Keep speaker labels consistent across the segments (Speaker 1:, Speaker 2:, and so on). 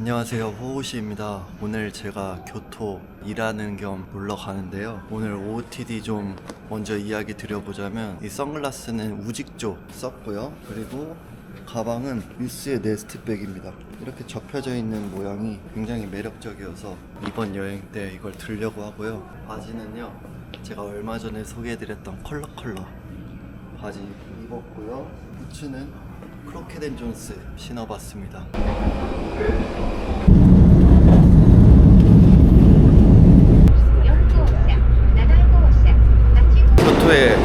Speaker 1: 안녕하세요. 호호시입니다. 오늘 제가 교토 일하는 겸 놀러 가는데요. 오늘 OOTD 좀 먼저 이야기 드려보자면 이 선글라스는 우직조 썼고요. 그리고 가방은 위스의 네스트백입니다. 이렇게 접혀져 있는 모양이 굉장히 매력적이어서 이번 여행 때 이걸 들려고 하고요. 바지는요 제가 얼마 전에 소개해드렸던 컬러 컬러 바지 입었고요. 부츠는 크로케덴 존스 신어봤습니다 교토에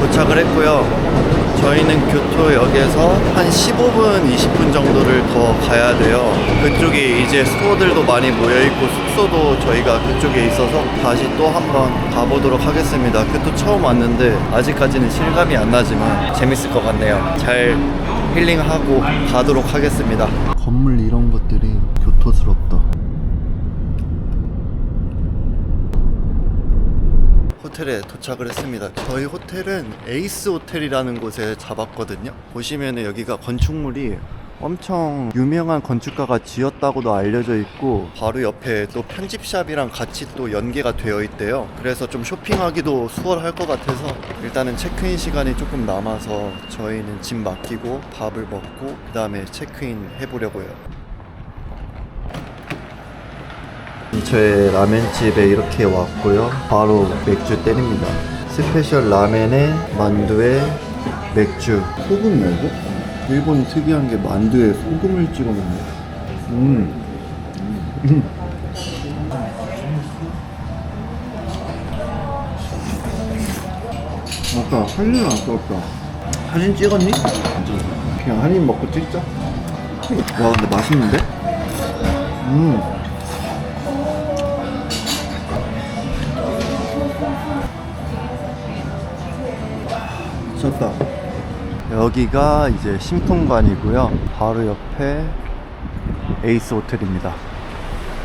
Speaker 1: 도착을 했고요. 저희는 교토역에서 한 15분, 20분 정도를 더 가야 돼요. 그쪽에 이제 스토어들도 많이 모여있고 숙소도 저희가 그쪽에 있어서 다시 또 한번 가보도록 하겠습니다. 교토 처음 왔는데 아직까지는 실감이 안 나지만 재밌을 것 같네요. 잘 힐링하고 가도록 하겠습니다. 건물 이런 것들이 교토스럽다. 호텔에 도착을 했습니다. 저희 호텔은 에이스 호텔이라는 곳에 잡았거든요. 보시면 여기가 건축물이 엄청 유명한 건축가가 지었다고도 알려져 있고 바로 옆에 또 편집샵이랑 같이 또 연계가 되어 있대요. 그래서 좀 쇼핑하기도 수월할 것 같아서 일단은 체크인 시간이 조금 남아서 저희는 짐 맡기고 밥을 먹고 그 다음에 체크인 해보려고요. 저의 라멘집에 이렇게 왔고요. 바로 맥주 때립니다. 스페셜 라멘에 만두에 맥주. 소금이야 이거? 일본 특이한 게 만두에 소금을 찍어 먹네. 음. 음. 아까 할일 아까웠다. 사진 찍었니? 그냥 한 입 먹고 찍자. 와 근데 맛있는데? 음. 여기가 이제 신풍관이고요. 바로 옆에 에이스 호텔입니다.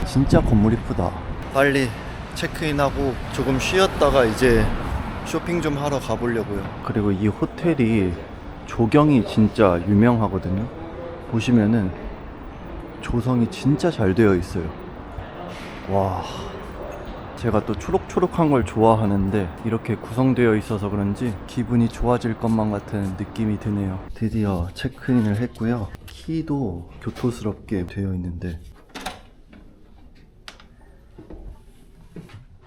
Speaker 1: 진짜 건물 이쁘다. 빨리 체크인하고 조금 쉬었다가 이제 쇼핑 좀 하러 가보려고요. 그리고 이 호텔이 조경이 진짜 유명하거든요. 보시면은 조성이 진짜 잘 되어 있어요. 와. 제가 또 초록초록한 걸 좋아하는데 이렇게 구성되어 있어서 그런지 기분이 좋아질 것만 같은 느낌이 드네요. 드디어 체크인을 했고요. 키도 교토스럽게 되어 있는데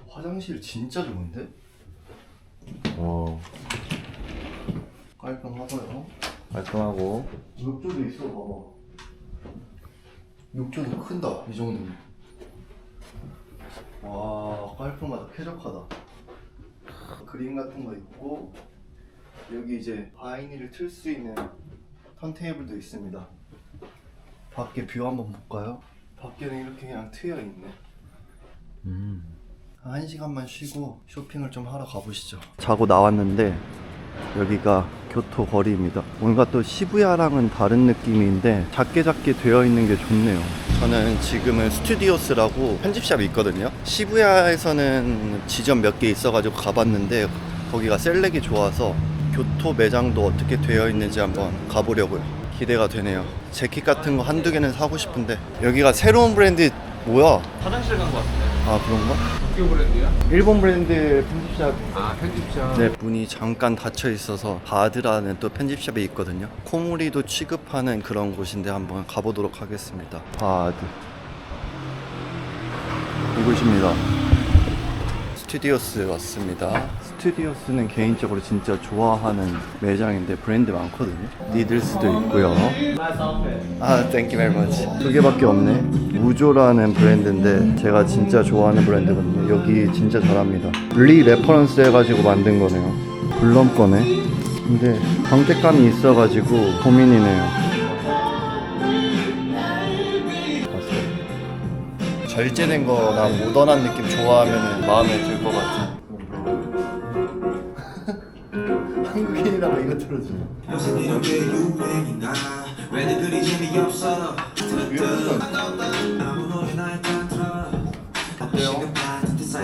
Speaker 1: 화장실 진짜 좋은데? 와 깔끔하고요. 깔끔하고 욕조도 있어 봐봐. 욕조도 큰다 이 정도면. 와 깔끔하다 쾌적하다 그림 같은 거 있고 여기 이제 바이니를 틀 수 있는 턴테이블도 있습니다 밖에 뷰 한번 볼까요? 밖에는 이렇게 그냥 트여 있네 한 시간만 쉬고 쇼핑을 좀 하러 가보시죠 자고 나왔는데 여기가 교토 거리입니다. 뭔가 또 시부야랑은 다른 느낌인데 작게 작게 되어 있는 게 좋네요. 저는 지금은 스튜디오스라고 편집샵이 있거든요. 시부야에서는 지점 몇 개 있어가지고 가봤는데 거기가 셀렉이 좋아서 교토 매장도 어떻게 되어 있는지 한번 가보려고요. 기대가 되네요. 재킷 같은 거 한두 개는 사고 싶은데 여기가 새로운 브랜드 뭐야?
Speaker 2: 화장실 간 것 같은데.
Speaker 1: 아 그런가?
Speaker 2: 도쿄 브랜드야?
Speaker 1: 일본 브랜드 편집샵
Speaker 2: 아 편집샵.
Speaker 1: 네, 문이 잠깐 닫혀 있어서 바드라는 또 편집샵이 있거든요. 코무리도 취급하는 그런 곳인데 한번 가보도록 하겠습니다. 바드. 이곳입니다. 스튜디오스 왔습니다. 스튜디오스는 개인적으로 진짜 좋아하는 매장인데 브랜드 많거든요. 니들스도 있고요. 아, 땡큐 베리 머치. 두 개밖에 없네. 우조라는 브랜드인데 제가 진짜 좋아하는 브랜드거든요. 여기 진짜 잘합니다. 리 레퍼런스 해가지고 만든 거네요. 블럼 거네. 근데 광택감이 있어가지고 고민이네요. 절제된 거나 모던한 느낌 좋아하면 마음에 들 것 같은. 한국인이라고 이거 틀어주네.
Speaker 3: 요새 이런 게 유행이나 왜들 그리 재미없어 틀어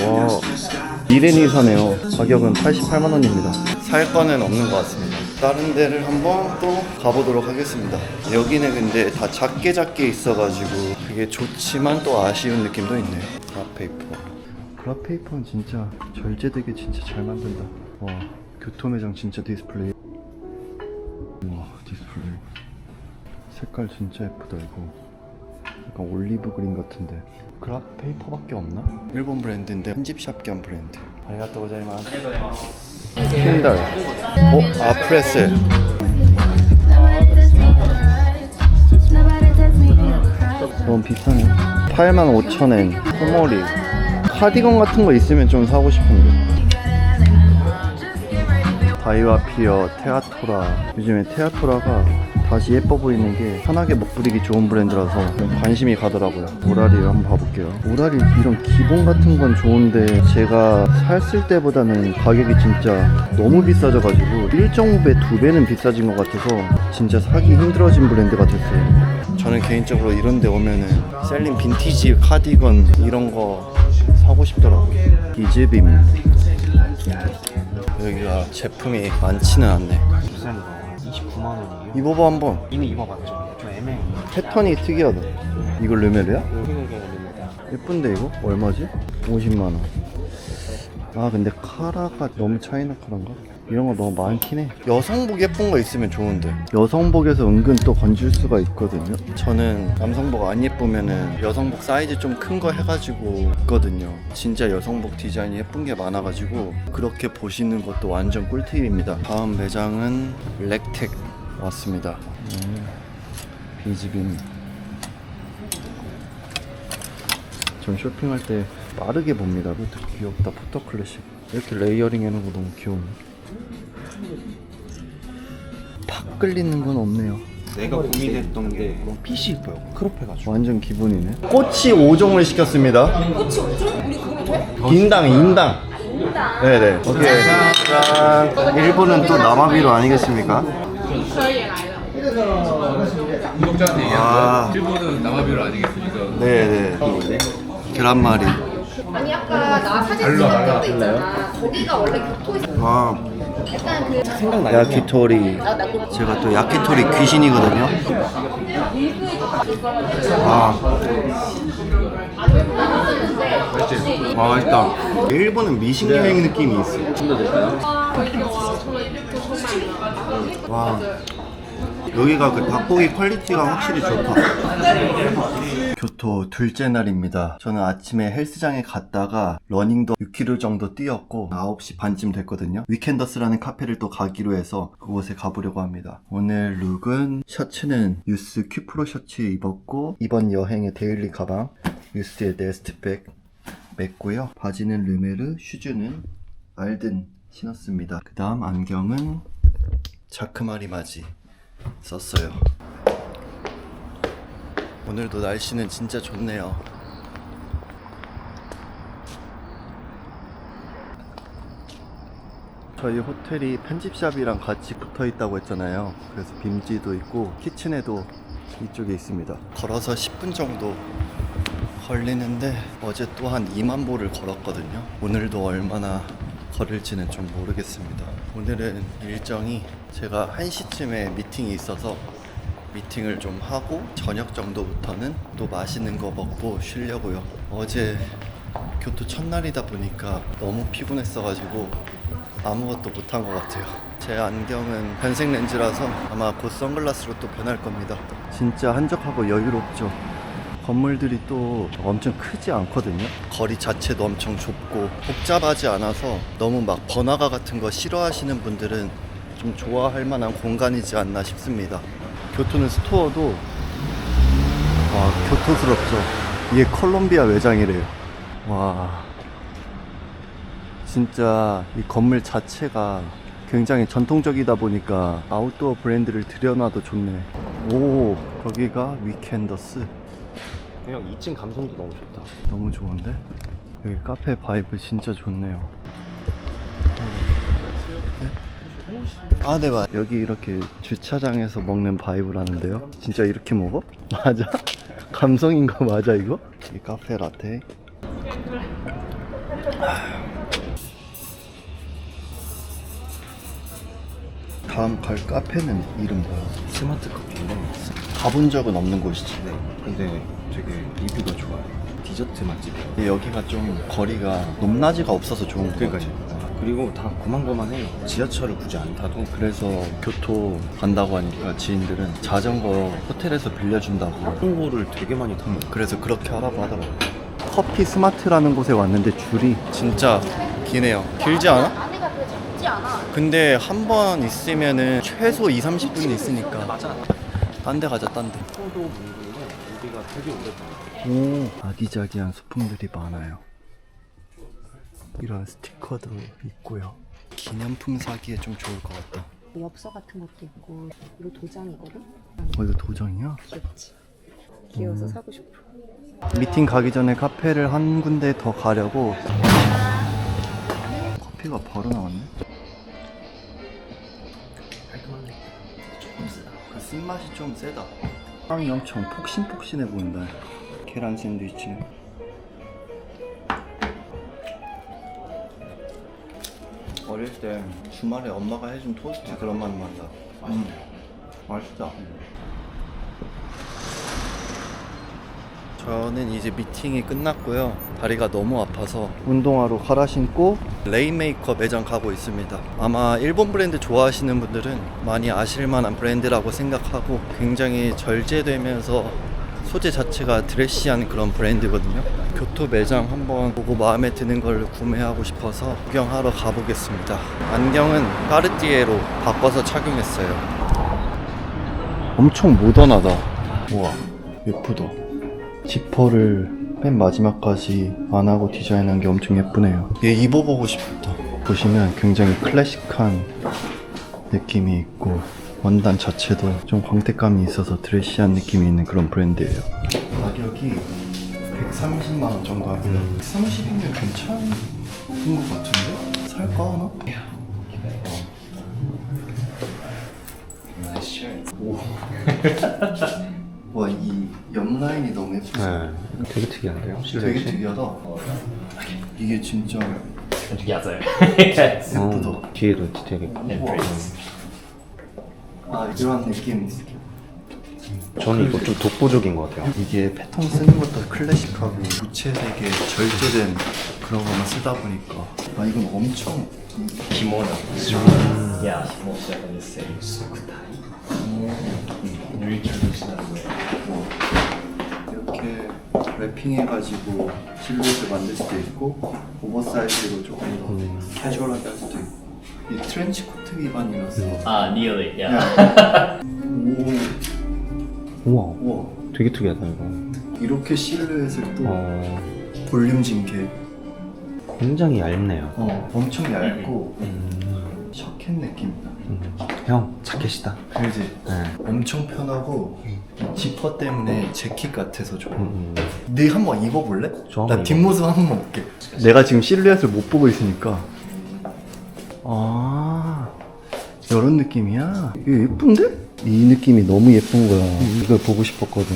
Speaker 1: 와, 이레니 사네요. 가격은 88만 원입니다. 살 거는 없는 것 같습니다. 다른 데를 한번 또 가보도록 하겠습니다. 여기는 근데 다 작게 작게 있어가지고 되게 좋지만 또 아쉬운 느낌도 있네요. 그라페이퍼. 그라페이퍼는 진짜 절제되게 진짜 잘 만든다. 와, 교토매장 진짜 디스플레이. 와, 디스플레이. 색깔 진짜 예쁘다 이거. 약간 올리브 그린 같은데. 그라페이퍼밖에 없나? 일본 브랜드인데 편집샵 겸 브랜드. 아리가또 고자이마스. 캔달. 어, 아 프레셀. 너무 비싸네 85,000엔 소머리 카디건 같은 거 있으면 좀 사고 싶은데 다이와 피어 테아토라. 요즘에 테아토라가 다시 예뻐 보이는 게 편하게 목 부리기 좋은 브랜드라서 좀 관심이 가더라고요. 오라리를 한번 봐볼게요. 오라리 이런 기본 같은 건 좋은데 제가 샀을 때보다는 가격이 진짜 너무 비싸져가지고 1.5배, 2배는 비싸진 것 같아서 진짜 사기 힘들어진 브랜드가 됐어요. 저는 개인적으로 이런 데 오면은 셀린 빈티지 카디건 이런 거 사고 싶더라고요. 이즈빔 여기가 제품이 많지는 않네
Speaker 4: 비싼 거 29만 원이에요.
Speaker 1: 입어봐 한번
Speaker 4: 이미 입어봤죠. 좀 애매해.
Speaker 1: 패턴이 특이하다 이거 르메르야? 예쁜데 이거? 얼마지? 50만 원 아 근데 카라가 너무 차이나 카라인가? 이런 거 너무 많긴 해 여성복 예쁜 거 있으면 좋은데 여성복에서 은근 또 건질 수가 있거든요 저는 남성복 안 예쁘면은 여성복 사이즈 좀 큰 거 해가지고 있거든요 진짜 여성복 디자인이 예쁜 게 많아가지고 그렇게 보시는 것도 완전 꿀팁입니다 다음 매장은 렉텍 왔습니다 음, 비즈빔 전 쇼핑할 때 빠르게 봅니다. 그것도 귀엽다. 포터 클래식. 이렇게 레이어링 해놓은 거 너무 귀여워. 팍 끌리는 건 없네요.
Speaker 4: 내가 고민했던 게 핏이 이뻐요. 크롭해가지고.
Speaker 1: 완전 기본이네. 꼬치 5종을 시켰습니다. 꼬치 5종? 우리 그거 돼? 인당, 인당. 네네. 오케이. 짠. 일본은 또 남아비로 아니겠습니까? 아.
Speaker 2: 일본은 남아비로 아니겠습니까?
Speaker 1: 네네. 계란말이.
Speaker 5: 아니 아까 나 사진 찍었던 데 있잖아. 거기가 원래 교토에서
Speaker 1: 아,
Speaker 5: 약간 그
Speaker 1: 야키토리. 제가 또 야키토리 귀신이거든요. 아. 아, 맛있다. 일본은 미식 여행 느낌이 있어. 와. 여기가 그 닭고기 퀄리티가 확실히 좋다. 교토 둘째 날입니다. 저는 아침에 헬스장에 갔다가 러닝도 6km 정도 뛰었고 9시 반쯤 됐거든요. 위켄더스라는 카페를 또 가기로 해서 그곳에 가보려고 합니다. 오늘 룩은 셔츠는 유스 큐프로 셔츠 입었고 이번 여행의 데일리 가방 유스의 네스트백 맸고요. 바지는 르메르, 슈즈는 알든 신었습니다. 그 다음 안경은 자크마리 마지 썼어요. 오늘도 날씨는 진짜 좋네요. 저희 호텔이 편집샵이랑 같이 붙어 있다고 했잖아요. 그래서 빔지도 있고 키친에도 이쪽에 있습니다. 걸어서 10분 정도 걸리는데 어제 또 한 2만 보를 걸었거든요. 오늘도 얼마나 걸을지는 좀 모르겠습니다. 오늘은 일정이 제가 1시쯤에 미팅이 있어서 미팅을 좀 하고 저녁 정도부터는 또 맛있는 거 먹고 쉬려고요. 어제 교토 첫날이다 보니까 너무 피곤했어가지고 아무것도 못한 것 같아요. 제 안경은 변색 렌즈라서 아마 곧 선글라스로 또 변할 겁니다. 진짜 한적하고 여유롭죠. 건물들이 또 엄청 크지 않거든요. 거리 자체도 엄청 좁고 복잡하지 않아서 너무 막 번화가 같은 거 싫어하시는 분들은 좀 좋아할 만한 공간이지 않나 싶습니다. 교토는 스토어도 와 교토스럽죠. 이게 컬럼비아 매장이래요. 와 진짜 이 건물 자체가 굉장히 전통적이다 보니까 아웃도어 브랜드를 들여놔도 좋네. 오 거기가 위켄더스.
Speaker 4: 그냥 2층 감성도 너무 좋다.
Speaker 1: 너무 좋은데? 여기 카페 바이브 진짜 좋네요. 아, 네, 맞. 여기 이렇게 주차장에서 먹는 바이브라는데요. 진짜 이렇게 먹어? 맞아? 감성인 거 맞아, 이거? 이 카페 라테. 다음 갈 카페는 이름 뭐야?
Speaker 4: 스마트 커피인데
Speaker 1: 가본 적은 없는 곳이지.
Speaker 4: 네. 근데 되게 리뷰가 좋아요. 디저트 맛집이에요.
Speaker 1: 근데 여기가 좀 거리가 높낮이가 없어서 좋은 거
Speaker 4: 그러니까요. 그리고 다 고만고만해요. 지하철을 굳이 안 타도
Speaker 1: 그래서 교토 간다고 하니까 지인들은 자전거 호텔에서 빌려준다고
Speaker 4: 홍보를 되게 많이 타요.
Speaker 1: 그래서 그렇게 하라고 하더라고요. 커피 스마트라는 곳에 왔는데 줄이 진짜 기네요. 길지 않아?
Speaker 5: 안에가 그렇게 작지 않아.
Speaker 1: 근데 한 번 있으면은 최소 2, 30분 있으니까
Speaker 4: 맞아.
Speaker 1: 딴 데 가자 딴 데.
Speaker 4: 포도 문구는 우리가 되게 오래돼요.
Speaker 1: 오 아기자기한 소품들이 많아요. 이런 스티커도 있고요. 기념품 사기에 좀 좋을 것 같다.
Speaker 5: 엽서 같은 것도 있고 이거 도장이거든.
Speaker 1: 어 이거 도장이야?
Speaker 5: 귀엽지. 귀여워서 사고 싶어.
Speaker 1: 미팅 가기 전에 카페를 한 군데 더 가려고 커피가 바로 나왔네 조금 그 쓴맛이 좀 세다 빵이 엄청 폭신폭신해 보인다 계란 샌드위치 어릴 때 주말에 엄마가 해준 토스트 그런 맛 난다 음, 맛있다 저는 이제 미팅이 끝났고요. 다리가 너무 아파서 운동화로 갈아 신고 레인메이커 매장 가고 있습니다. 아마 일본 브랜드 좋아하시는 분들은 많이 아실 만한 브랜드라고 생각하고 굉장히 절제되면서 소재 자체가 드레시한 그런 브랜드거든요. 교토 매장 한번 보고 마음에 드는 걸 구매하고 싶어서 구경하러 가보겠습니다. 안경은 까르띠에로 바꿔서 착용했어요. 엄청 모던하다. 우와, 예쁘다. 지퍼를 맨 마지막까지 안 하고 디자인한 게 엄청 예쁘네요. 얘 입어보고 싶다. 보시면 굉장히 클래식한 느낌이 있고 원단 자체도 좀 광택감이 있어서 드레시한 느낌이 있는 그런 브랜드예요. 가격이 130만 원 정도 합니다. 130이면 괜찮은 것 같은데? 살까 하나? 오. 와, 이 옆라인이 너무 예쁘지?
Speaker 4: 네. 되게 특이한데요?
Speaker 1: 되게 특이하다. 이게 진짜
Speaker 6: together.
Speaker 1: 예쁘다.
Speaker 4: 뒤에도 디테일이.
Speaker 1: 아, 이런 느낌.
Speaker 4: 저는 이거 좀 독보적인 것 같아요.
Speaker 1: 이게 패턴 쓰는 것도 클래식하고 무채색에 절제된 그런 것만 쓰다 보니까 아 이건 엄청
Speaker 6: Kimono. Yeah, most definitely the same. Sukutai. Very traditional way.
Speaker 1: 이렇게 랩핑해가지고 실루엣을 만들 수도 있고 오버사이즈로 조금 더 캐주얼하게 할 수도 있고 이 트렌치 코트 기반이라서
Speaker 6: Ah, nearly. Yeah.
Speaker 1: 오
Speaker 4: 우와.
Speaker 1: 우와
Speaker 4: 되게 특이하다 이거.
Speaker 1: 이렇게 실루엣을 또
Speaker 4: 어,
Speaker 1: 볼륨 진게
Speaker 4: 굉장히 얇네요.
Speaker 1: 어, 엄청 얇고
Speaker 4: 음,
Speaker 1: 셔켓 느낌이다
Speaker 4: 음. 형 자켓이다.
Speaker 1: 그지?
Speaker 4: 네.
Speaker 1: 엄청 편하고 지퍼 때문에 재킷 같아서 좋아.
Speaker 4: 음,
Speaker 1: 네 한번 입어볼래?
Speaker 4: 저 한번
Speaker 1: 나 뒷모습 한 번만 볼게. 내가 지금 실루엣을 못 보고 있으니까. 아, 이런 느낌이야. 이거 예쁜데? 이 느낌이 너무 예쁜 거야. 이걸 보고 싶었거든.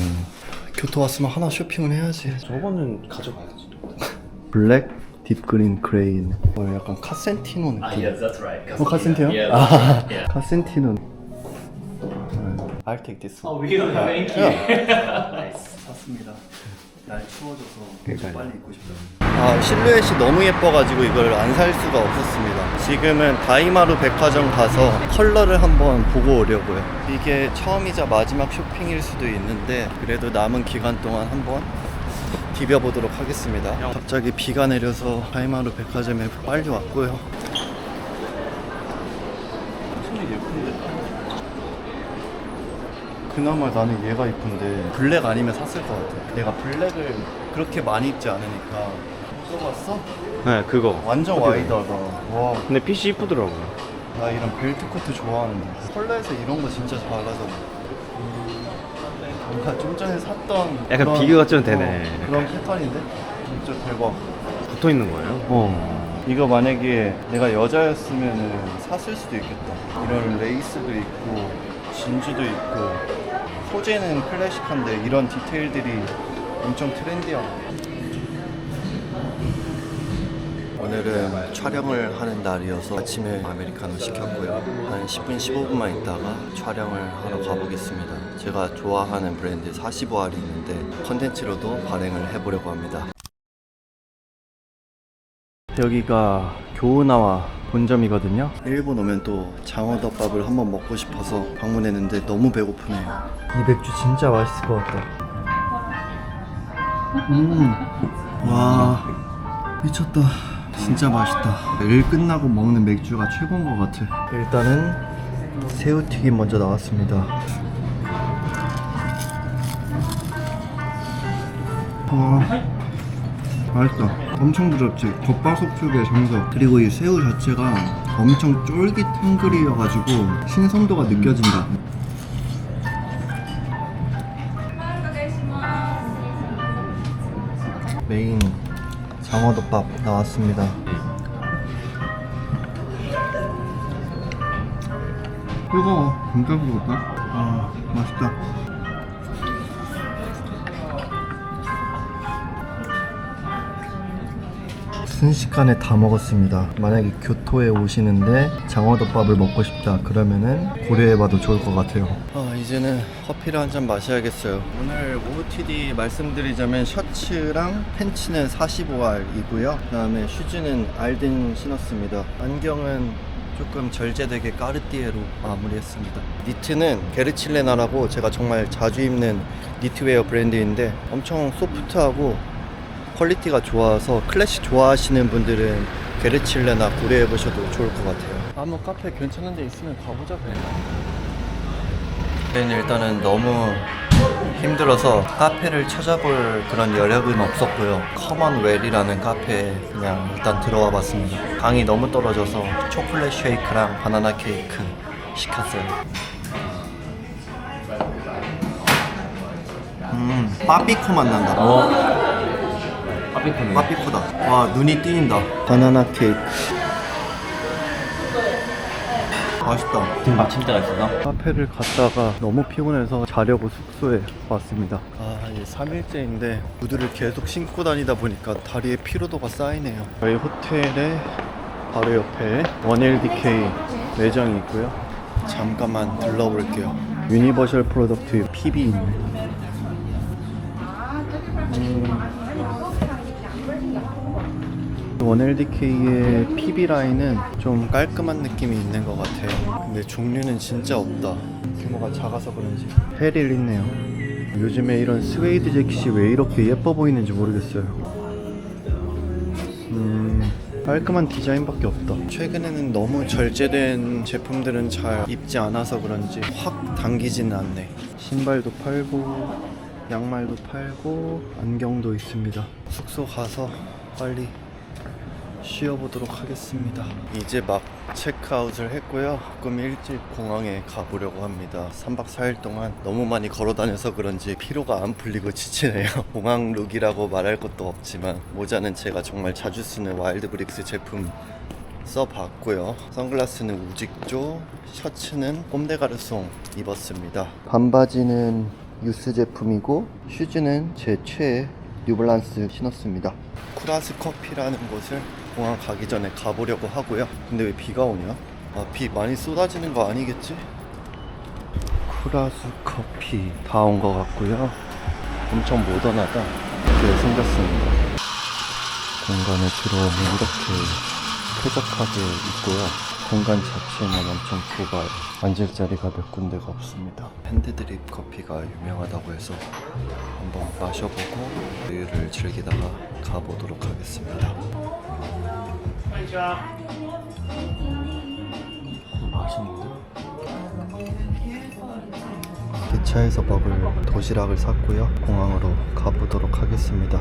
Speaker 1: 교토 왔으면 하나 쇼핑을 해야지.
Speaker 4: 저거는 가져가야지.
Speaker 1: 블랙, 딥그린, 그레인. 어, 약간 카센티노 느낌.
Speaker 6: Ah, yes, that's right.
Speaker 1: 어, 카센티노?
Speaker 6: Yeah.
Speaker 1: 아,
Speaker 6: yeah.
Speaker 1: 카센티노. I'll take this one.
Speaker 6: Oh, really? Thank you. nice.
Speaker 1: 샀습니다. 날 추워져서
Speaker 4: 그러니까요.
Speaker 1: 빨리 입고 싶어요. 아 실루엣이 너무 예뻐가지고 이걸 안 살 수가 없었습니다. 지금은 다이마루 백화점 가서 컬러를 한번 보고 오려고요. 이게 처음이자 마지막 쇼핑일 수도 있는데 그래도 남은 기간 동안 한번 디벼보도록 하겠습니다. 갑자기 비가 내려서 다이마루 백화점에 빨리 왔고요. 그나마 나는 얘가 이쁜데 블랙 아니면 샀을 것 같아. 내가 블랙을 그렇게 많이 입지 않으니까. 써봤어?
Speaker 4: 네, 그거.
Speaker 1: 완전 와이드하다. 와,
Speaker 4: 근데 핏이 이쁘더라고요.
Speaker 1: 나 이런 벨트 코트 좋아하는데. 컬러에서 이런 거 진짜 잘하잖아. 뭔가 좀 전에 샀던
Speaker 4: 약간 비교가 좀 되네.
Speaker 1: 어, 그런 패턴인데? 진짜 대박.
Speaker 4: 붙어 있는 거예요?
Speaker 1: 어. 이거 만약에 내가 여자였으면 샀을 수도 있겠다. 이런 레이스도 있고, 진주도 있고, 소재는 클래식한데 이런 디테일들이 엄청 트렌디하고. 오늘은 촬영을 하는 날이어서 아침에 아메리카노 시켰고요. 한 10분, 15분만 있다가 촬영을 하러 가보겠습니다. 제가 좋아하는 브랜드 45알이 있는데 컨텐츠로도 발행을 해보려고 합니다. 여기가 교우나와 본점이거든요. 일본 오면 또 장어덮밥을 한번 먹고 싶어서 방문했는데 너무 배고프네요. 이 맥주 진짜 맛있을 것 같다. 음, 와, 미쳤다. 진짜 맛있다. 일 끝나고 먹는 맥주가 최고인 것 같아. 일단은 새우튀김 먼저 나왔습니다. 와, 맛있다. 엄청 부드럽지. 겉바속 쪽의 정석. 그리고 이 새우 자체가 엄청 쫄깃탱글이어가지고 신선도가 느껴진다. 메인 장어덮밥 나왔습니다. 뜨거워. 진짜 뜨겁다. 아, 맛있다. 순식간에 다 먹었습니다. 만약에 교토에 오시는데 장어덮밥을 먹고 싶다 그러면은 고려해봐도 좋을 것 같아요. 아 이제는 커피를 한 잔 마셔야겠어요. 오늘 OOTD 말씀드리자면 셔츠랑 팬츠는 45R이고요. 그 다음에 슈즈는 알덴 신었습니다. 안경은 조금 절제되게 까르띠에로 마무리했습니다. 니트는 게르칠레나라고 제가 정말 자주 입는 니트웨어 브랜드인데 엄청 소프트하고 퀄리티가 좋아서 클래식 좋아하시는 분들은 게르칠레나 고려해 보셔도 좋을 것 같아요. 아무 카페 괜찮은 데 있으면 가보자 그냥. 저희는 일단은 너무 힘들어서 카페를 찾아볼 그런 여력은 없었고요. 커먼웰이라는 카페에 그냥 일단 들어와 봤습니다. 강이 너무 떨어져서 초콜릿 쉐이크랑 바나나 케이크 시켰어요. 음, 빠삐코 맛 난다.
Speaker 6: 빠삐코네.
Speaker 1: 빠삐코다. 와 눈이 띄인다. 바나나 케이크. 맛있다.
Speaker 6: 지금 마침대가 있어서.
Speaker 1: 카페를 갔다가 너무 피곤해서 자려고 숙소에 왔습니다. 아, 이제 3일째인데 구두를 계속 신고 다니다 보니까 다리에 피로도가 쌓이네요. 저희 호텔에 바로 옆에 1LDK 매장이 있고요. 잠깐만 들러볼게요. 유니버셜 프로덕트 PB 있네. 음. 1LDK의 PB 라인은 좀 깔끔한 느낌이 있는 것 같아요. 근데 종류는 진짜 없다. 규모가 작아서 그런지. 페릴 있네요. 요즘에 이런 스웨이드 재킷이 왜 이렇게 예뻐 보이는지 모르겠어요. 음, 깔끔한 디자인밖에 없다. 최근에는 너무 절제된 제품들은 잘 입지 않아서 그런지 확 당기지는 않네. 신발도 팔고, 양말도 팔고, 안경도 있습니다. 숙소 가서 빨리 쉬어보도록 하겠습니다. 이제 막 체크아웃을 했고요. 조금 일찍 공항에 가보려고 합니다. 3박 4일 동안 너무 많이 걸어 다녀서 그런지 피로가 안 풀리고 지치네요. 공항 룩이라고 말할 것도 없지만 모자는 제가 정말 자주 쓰는 와일드 브릭스 제품 써봤고요. 선글라스는 우직조, 셔츠는 꼼데가르송 입었습니다. 반바지는 유스 제품이고 슈즈는 제 최애 뉴발란스 신었습니다. 쿠라스 커피라는 곳을 공항 가기 전에 가보려고 하고요. 근데 왜 비가 오냐? 아, 비 많이 쏟아지는 거 아니겠지? 쿠라스 커피 다 온 것 같고요. 엄청 모던하다. 이렇게 생겼습니다. 공간에 들어오면 이렇게 쾌적하게 있고요. 공간 자체는 엄청 좁아요. 앉을 자리가 몇 군데가 없습니다. 핸드드립 커피가 유명하다고 해서 한번 마셔보고 우유를 즐기다가 가보도록 하겠습니다. 맛있는데? 기차에서 먹을 도시락을 샀고요. 공항으로 가보도록 하겠습니다.